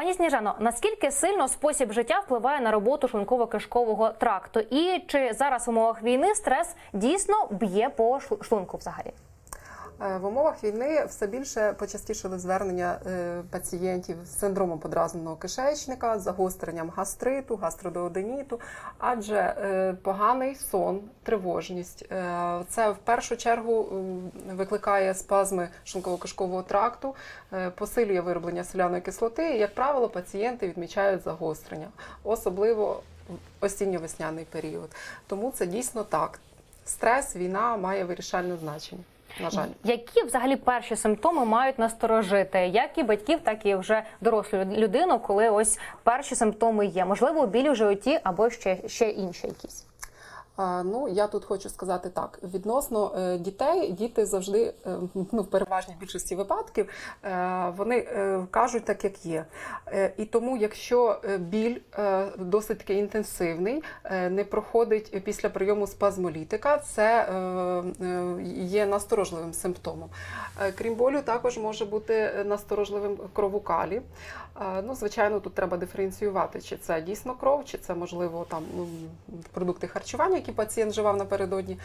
Пані Сніжано, наскільки сильно спосіб життя впливає на роботу шлунково-кишкового тракту? І чи зараз в умовах війни стрес дійсно б'є по шлу- шлунку взагалі? Е, В умовах війни все більше почастішили звернення е, пацієнтів з синдромом подразненого кишечника, з загостренням гастриту, гастродооденіту, адже е, поганий сон, тривожність це в першу чергу викликає спазми шлунково-кишкового тракту, посилює вироблення соляної кислоти. І, як правило, пацієнти відмічають загострення, особливо в осінньо-весняний період. Тому це дійсно так. Стрес, війна має вирішальне значення. На жаль. Які взагалі перші симптоми мають насторожити як і батьків, так і вже дорослу людину, коли ось перші симптоми є? Можливо, білі в животі або ще, ще інші якісь. Ну, я тут хочу сказати так: відносно е, дітей, діти завжди, е, ну, в переважній більшості випадків, е, вони кажуть так, як є. І тому, якщо біль досить таки інтенсивний, не проходить після прийому спазмолітика, це є насторожливим симптомом. Крім болю, також може бути насторожливим кров у калі. Ну, звичайно, тут треба диференціювати, чи це дійсно кров, чи це можливо там продукти харчування, які пацієнт вживав напередодні.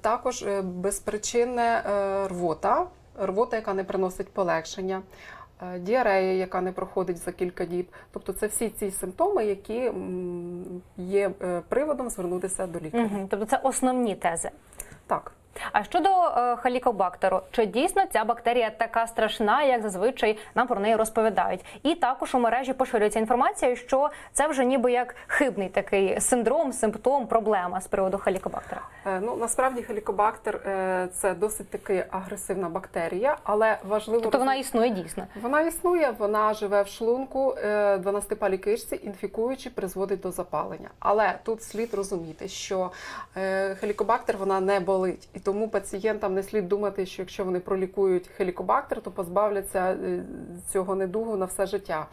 Також е, безпричинне е, рвота, рвота, яка не приносить полегшення. е, Діарея, яка не проходить за кілька діб, тобто це всі ці симптоми, які є приводом звернутися до лікаря. Угу. Тобто це основні тези. Так. А щодо халікобактеру, чи дійсно ця бактерія така страшна, як зазвичай нам про неї розповідають? І також у мережі поширюється інформація, що це вже ніби як хибний такий синдром, симптом, проблема з приводу халікобактера. Ну насправді хелікобактер е, це досить таки агресивна бактерія, але важливо Тобто вона існує дійсно. Вона існує, вона живе в шлунку, е, 12-палій кишці, інфікуючи, призводить до запалення. Але тут слід розуміти, що хелікобактер вона не болить, тому пацієнтам не слід думати, що якщо вони пролікують хелікобактер, то позбавляться е, цього недугу на все життя.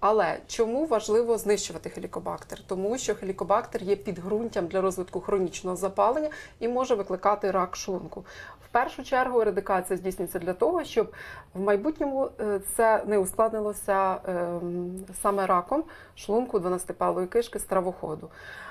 Але чому важливо знищувати хелікобактер? Тому що хелікобактер є підґрунтям для розвитку хронічного запалення і може викликати рак шлунку. В першу чергу ерадикація здійснюється для того, щоб в майбутньому е, це не ускладнилося ем, саме раком шлунку 12-палої кишки стравоходу. Е,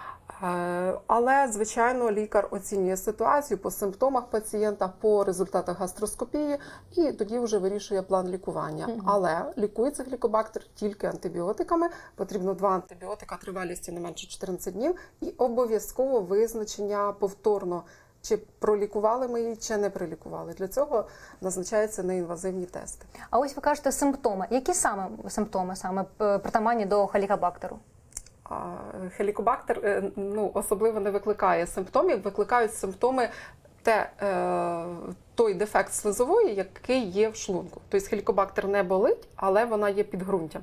Але, звичайно, лікар оцінює ситуацію по симптомах пацієнта, по результатах гастроскопії і тоді вже вирішує план лікування. Але лікується глікобактер тільки антибіотиками. Потрібно два антибіотика тривалістю не менше 14 днів, і обов'язково визначення повторно. Чи пролікували ми її, чи не пролікували. Для цього назначаються неінвазивні тести. А ось ви кажете симптоми. Які саме симптоми саме е, притаманні до халікобактеру? Хелікобактер е, ну, особливо не викликає симптомів, викликають симптоми те, е, той дефект слизової, який є в шлунку. Тобто хелікобактер не болить, але вона є підґрунтям.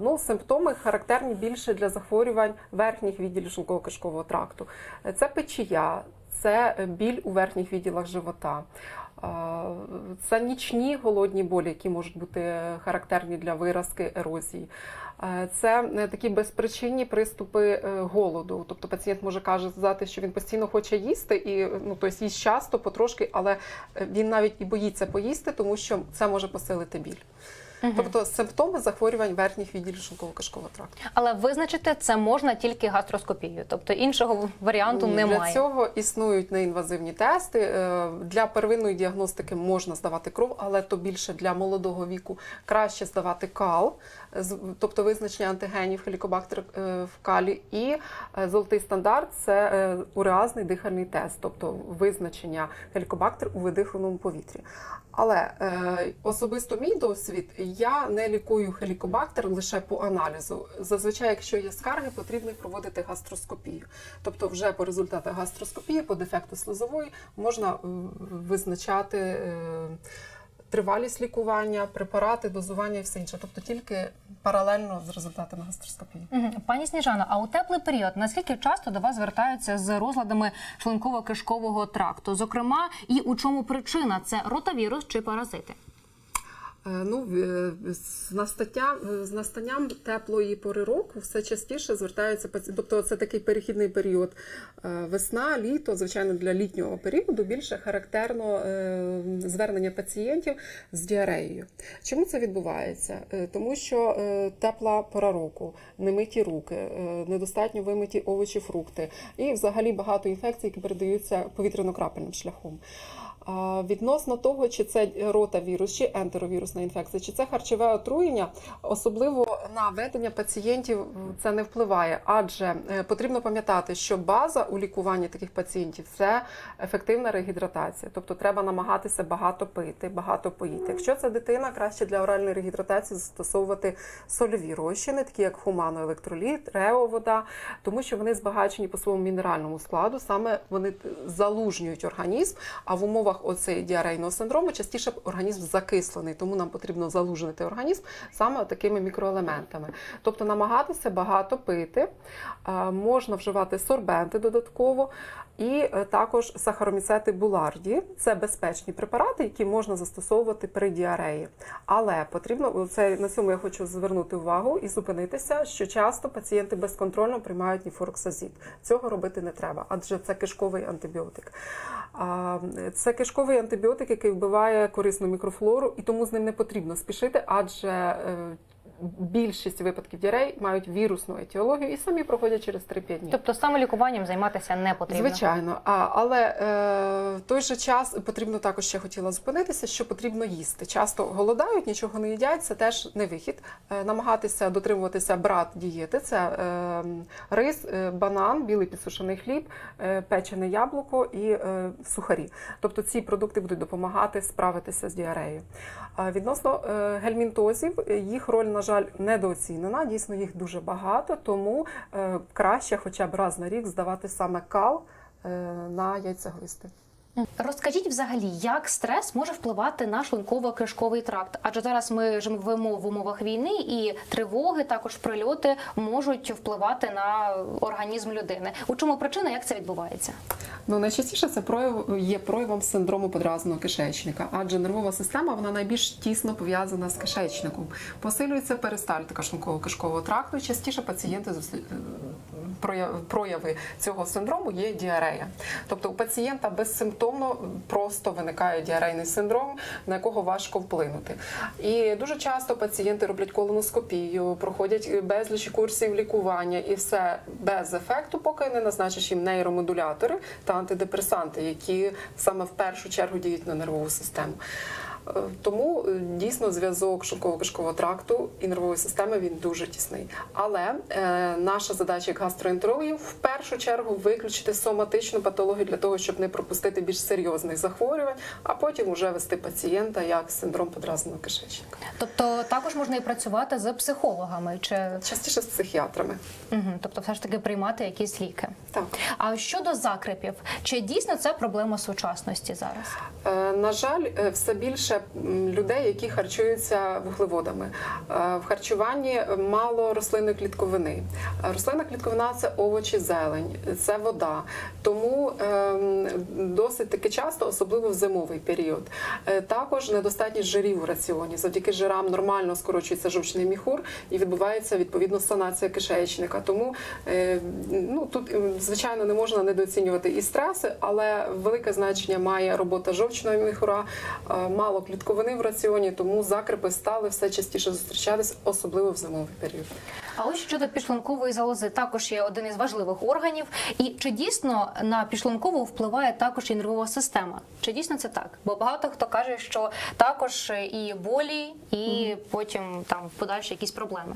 Ну, симптоми характерні більше для захворювань верхніх відділів шлунково-кишкового тракту. Е, Це печія, це біль у верхніх відділах живота. Це нічні голодні болі, які можуть бути характерні для виразки ерозії. Це е, такі безпричинні приступи е, голоду. Тобто пацієнт може казати, що він постійно хоче їсти, і ну тобто їсть часто, потрошки, але е, він навіть і боїться поїсти, тому що це може посилити біль. Тобто симптоми захворювань верхніх відділів шлунково-кишкового тракту. Але визначити це можна тільки гастроскопією, тобто іншого варіанту Ні, немає. Для цього існують неінвазивні тести. Е, Для первинної діагностики можна здавати кров, але то більше для молодого віку краще здавати кал, тобто визначення антигенів хелікобактер е, калі. І е, золотий стандарт це е, уреазний дихальний тест, тобто визначення хелікобактер у видиханому повітрі. Але особисто мій досвід, я не лікую хелікобактер лише по аналізу. Зазвичай, якщо є скарги, потрібно проводити гастроскопію. Тобто, вже по результатах гастроскопії, по дефекту слизової, можна визначати тривалість лікування, препарати, дозування і все інше. Тобто тільки паралельно з результатами гастроскопії. Угу. Пані Сніжана, а у теплий період наскільки часто до вас звертаються з розладами шлунково-кишкового тракту? Зокрема, і у чому причина це ротавірус чи паразити? Е, Ну, е, з настаття, з настанням теплої пори року все частіше звертаються Тобто це такий перехідний період е, весна, літо. Звичайно, для літнього періоду більше характерно е, звернення пацієнтів з діареєю. Чому це відбувається? Е, Тому що е, тепла пора року, немиті руки, е, недостатньо вимиті овочі, фрукти і взагалі багато інфекцій, які передаються повітряно-крапельним шляхом. Відносно того, чи це ротавірус, чи ентеровірусна інфекція, чи це харчове отруєння, особливо на ведення пацієнтів це не впливає, адже е, потрібно пам'ятати, що база у лікуванні таких пацієнтів це ефективна регідратація. Тобто треба намагатися багато пити, багато поїти. Якщо це дитина, краще для оральної регідратації застосовувати сольові розчини, такі як хуманоелектроліт, реовода, тому що вони збагачені по своєму мінеральному складу, саме вони залужнюють організм. А в умовах оцеї діарейного синдрому частіше організм закислений, тому нам потрібно залужити організм саме такими мікроелементами. Тобто намагатися багато пити, можна вживати сорбенти додатково. І е, також сахароміцети буларді це безпечні препарати, які можна застосовувати при діареї. Але потрібно це на цьому я хочу звернути увагу і зупинитися, що часто пацієнти безконтрольно приймають ніфороксазід. Цього робити не треба, адже це кишковий антибіотик. Це кишковий антибіотик, який вбиває корисну мікрофлору, і тому з ним не потрібно спішити, адже е, більшість випадків діарей мають вірусну етіологію і самі проходять через 3-5 днів. Тобто самолікуванням займатися не потрібно. Звичайно, а, але е, в той же час потрібно також ще хотіла зупинитися, що потрібно їсти. Часто голодають, нічого не їдять, це теж не вихід. Е, намагатися дотримуватися брат дієти це е, рис, е, банан, білий підсушений хліб, е, печене яблуко і е, сухарі. Тобто ці продукти будуть допомагати справитися з діареєю. А відносно е, гельмінтозів, е, їх роль, на жаль, недооцінена. Дійсно, їх дуже багато, тому е, краще хоча б раз на рік здавати саме кал е, на яйцеглисти. Розкажіть взагалі, як стрес може впливати на шлунково-кишковий тракт? Адже зараз ми живемо в умовах війни, і тривоги, також прильоти можуть впливати на організм людини. У чому причина, як це відбувається? Ну найчастіше це прояв є проявом синдрому подразненого кишечника, адже нервова система вона найбільш тісно пов'язана з кишечником. Посилюється перистальтика шлунково-кишкового тракту. Частіше пацієнти прояви цього синдрому є діарея. Тобто у пацієнта безсимптомно просто виникає діарейний синдром, на якого важко вплинути. І дуже часто пацієнти роблять колоноскопію, проходять безліч курсів лікування, і все без ефекту, поки не назначиш їм нейромодулятори та антидепресанти, які саме в першу чергу діють на нервову систему. Е, Тому е, дійсно зв'язок шлунково-кишкового тракту і нервової системи він дуже тісний. Але е, наша задача як гастроентерологів в першу чергу виключити соматичну патологію для того, щоб не пропустити більш серйозних захворювань, а потім уже вести пацієнта як синдром подразненого кишечника. Тобто також можна і працювати з психологами, чи Частіше з психіатрами. угу. тобто, все ж таки приймати якісь ліки. Так. А щодо закрепів, чи дійсно це проблема сучасності зараз? Е, На жаль, е, все більше м, людей, які харчуються вуглеводами. Е, В харчуванні мало рослинної клітковини. Е, Рослинна клітковина це овочі, зелень, це вода. Тому ем, досить таки часто, особливо в зимовий період. Е, Також недостатність жирів у раціоні. Завдяки жирам нормально скорочується жовчний міхур і відбувається відповідно санація кишечника. Тому ну тут звичайно не можна недооцінювати і стреси, але велике значення має робота жовчного міхура, е, мало клітковини в раціоні, тому закрепи стали все частіше зустрічатись, особливо в зимовий період. А ось щодо підшлункової залози, також є один із важливих органів. І чи дійсно на підшлункову впливає також і нервова система? Чи дійсно це так? Бо багато хто каже, що також і болі, і потім там подальші якісь проблеми.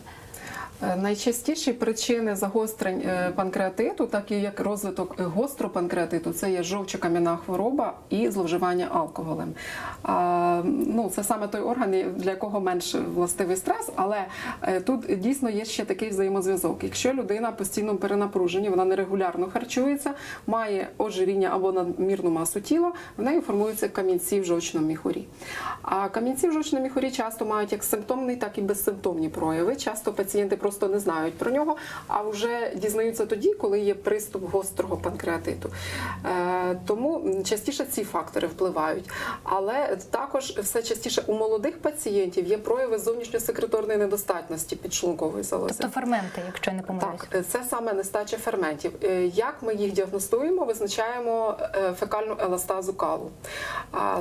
Е, Найчастіші причини загострень е, панкреатиту, так і як розвиток гостропанкреатиту, це є жовчокам'яна хвороба і зловживання алкоголем. А, ну, це саме той орган, для якого менш властивий стрес, але е, тут дійсно є ще такий взаємозв'язок. Якщо людина постійно перенапружені, вона нерегулярно харчується, має ожиріння або надмірну масу тіла, в неї формуються камінці в жовчному міхурі. А камінці в жовчному міхурі часто мають як симптомні, так і безсимптомні прояви. Часто пацієнти просто не знають про нього, а вже дізнаються тоді, коли є приступ гострого панкреатиту. Тому частіше ці фактори впливають. Але також все частіше у молодих пацієнтів є прояви зовнішньосекреторної недостатності підшлункової залози. Тобто ферменти, якщо я не помиляюсь. Так, це саме нестача ферментів. Е, Як ми їх діагностуємо, визначаємо е, фекальну еластазу калу.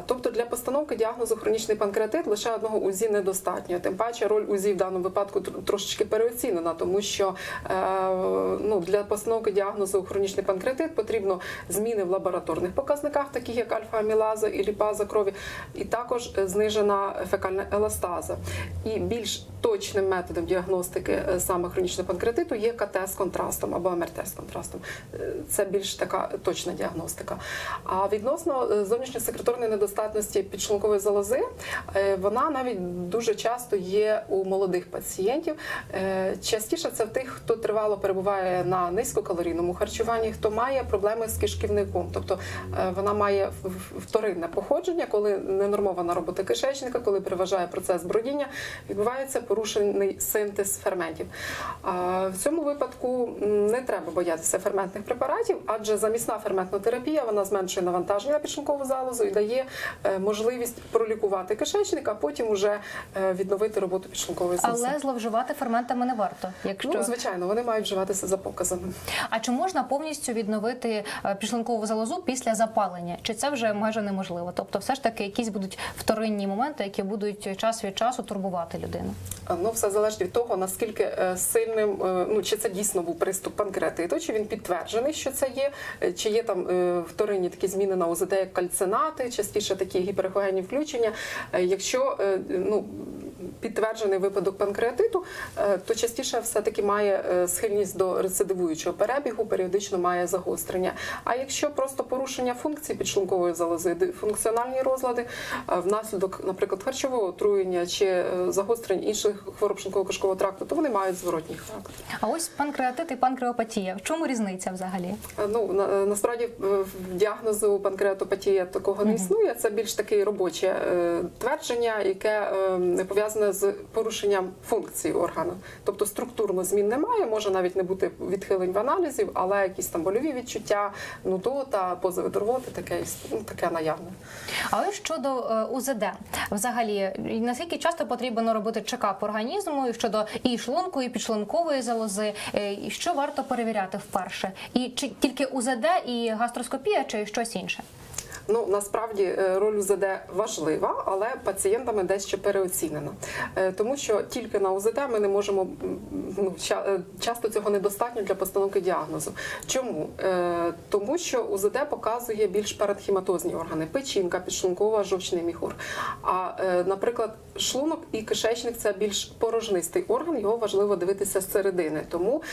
Тобто для постановки діагнозу хронічний панкреатит лише одного УЗІ недостатньо. Тим паче роль УЗІ в даному випадку трошечки переоцінена, тому що е, ну, для постановки діагнозу хронічний панкреатит потрібно зміни в лабораторних показниках, таких як альфа-амілаза і ліпаза крові, і також е, знижена фекальна еластаза. І більш точним методом діагностики е, саме хронічного панкреатиту є КТ з контрастом або МРТ з контрастом. Е, Це більш така точна діагностика. А відносно зовнішньосекреторної недостатності підшлункової залози, вона навіть дуже часто є у молодих пацієнтів. Частіше це в тих, хто тривало перебуває на низькокалорійному харчуванні, хто має проблеми з кишківником, тобто е, вона має вторинне походження, коли ненормована робота кишечника, коли переважає процес бродіння, відбувається порушений синтез ферментів. В цьому випадку не треба боятися ферментних препаратів, адже замісна ферментна терапія вона зменшує навантаження на підшлункову залозу і дає е, можливість пролікувати кишечник, а потім уже е, відновити роботу підшлункової залози. Але зловживати ферментами не варто. Якщо Ну, звичайно, вони мають вживатися за показами. а чи можна повністю відновити е, підшлункову залозу після запалення? Чи це вже майже неможливо? Тобто, все ж таки, якісь будуть вторинні моменти, які будуть час від часу турбувати людину. Ну, все залежить від того, наскільки е, сильним, е, ну чи це дійсно був приступ панкреатиту, чи він підтверджений, що це є, е, чи є там вторинні такі зміни на УЗД, як кальцинати, частіше такі гіперегогенні включення. Якщо ну підтверджений випадок панкреатиту, е, то частіше все-таки має е, схильність до рецидивуючого перебігу, періодично має загострення. А якщо просто порушення функції підшлункової залози, функціональні розлади е, внаслідок, наприклад, харчового отруєння чи загострень інших хвороб шлунково-кишкового тракту, то вони мають зворотній характер. А ось панкреатит і панкреопатія. В чому різниця взагалі? Ну на, насправді в діагнозу панкреатопатія такого не існує. Це більш таке робоче твердження, яке е, пов'язане з порушенням функції органу. Тобто структурно змін немає, може навіть не бути відхилень в аналізів, але якісь там больові відчуття, нудота, позови до рвоти, таке ну, таке наявне. А ось щодо е, УЗД, взагалі, наскільки часто потрібно робити чекап організму щодо і шлунку, і підшлункової залози, е, і що варто перевіряти вперше? І чи тільки УЗД і гастроскопія, чи щось інше? Ну насправді е, роль УЗД важлива, але пацієнтами дещо переоцінена, Е, тому що тільки на УЗД ми не можемо ну, е, часто цього недостатньо для постановки діагнозу. Чому? Тому що УЗД показує більш парадхематозні органи: печінка, підшлункова, жовчний міхур. А, наприклад, шлунок і кишечник це більш порожнистий орган, його важливо дивитися з середини. Тому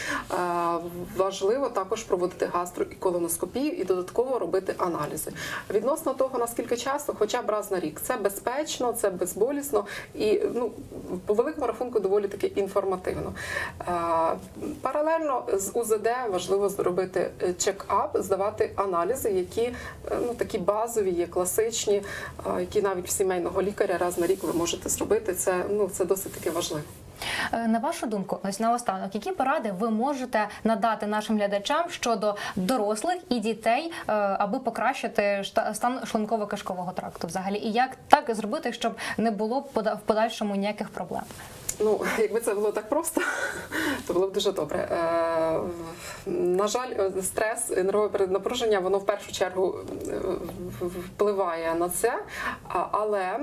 важливо також проводити гастро і колоноскопію і додатково робити аналізи. Відносно того, наскільки часто, хоча б раз на рік, це безпечно, це безболісно і ну по великому рахунку доволі таки інформативно. Е, Паралельно з УЗД важливо зробити е, чек-ап, здавати аналізи, які е, ну такі базові, є класичні, які навіть в сімейного лікаря раз на рік ви можете зробити. Це ну це досить таки важливо. Е, На вашу думку, ось наостанок, які поради ви можете надати нашим глядачам щодо дорослих і дітей, е, аби покращити стан шлунково-кишкового тракту взагалі, і як так зробити, щоб не було в подальшому ніяких проблем? Ну, якби це було так просто, то було б дуже добре. Е, на жаль, е, стрес, і нервове переднапруження, воно в першу чергу е, впливає на це. Але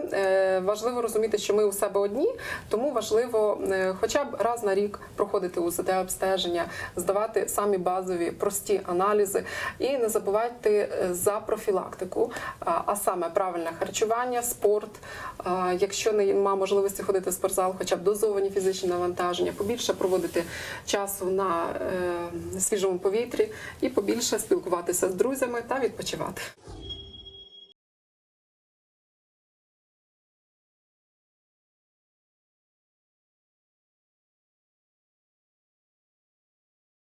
важливо розуміти, що ми у себе одні, тому важливо хоча б раз на рік проходити УЗД обстеження, здавати самі базові прості аналізи і не забувати е, за профілактику, а саме правильне харчування, спорт. Якщо нема можливості ходити в спортзал, хоча б дозовані фізичні навантаження, побільше проводити часу на е, свіжому повітрі і побільше спілкуватися з друзями та відпочивати.